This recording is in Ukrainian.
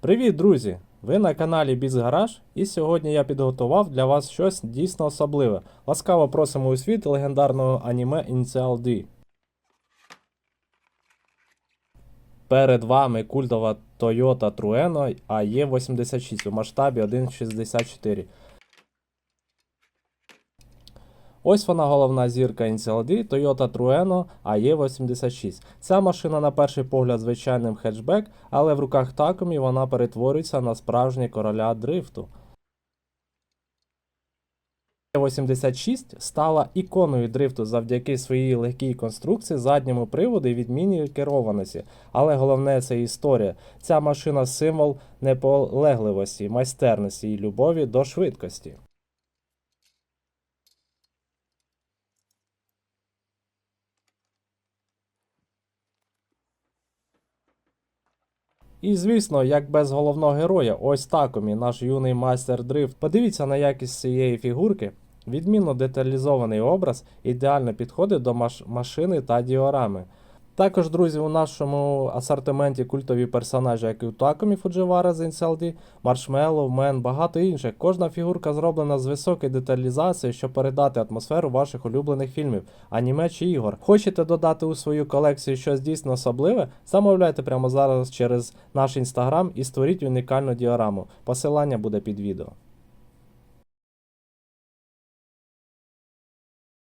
Привіт, друзі! Ви на каналі Бізгараж, і сьогодні я підготував для вас щось дійсно особливе. Ласкаво просимо у світ легендарного аніме Ініціал D. Перед вами культова Toyota Trueno AE86 у масштабі 1.64. Ось вона головна зірка Initial D Toyota Trueno AE86. Ця машина на перший погляд звичайним хетчбек, але в руках Такомі вона перетворюється на справжнє короля дрифту. 86 стала іконою дрифту завдяки своїй легкій конструкції, задньому приводу і відмінній керованості. Але головне це історія. Ця машина символ неполегливості, майстерності і любові до швидкості. І звісно, як без головного героя, ось Такомі, наш юний майстер дрифт. Подивіться на якість цієї фігурки. Відмінно деталізований образ ідеально підходить до маш- машини та діорами. Також, друзі, у нашому асортименті культові персонажі, як і у Такомі Фудживара з Inceldi, Маршмеллоу, Мен, багато інших. Кожна фігурка зроблена з високою деталізацією, щоб передати атмосферу ваших улюблених фільмів, аніме чи ігор. Хочете додати у свою колекцію щось дійсно особливе? Замовляйте прямо зараз через наш інстаграм і створіть унікальну діораму. Посилання буде під відео.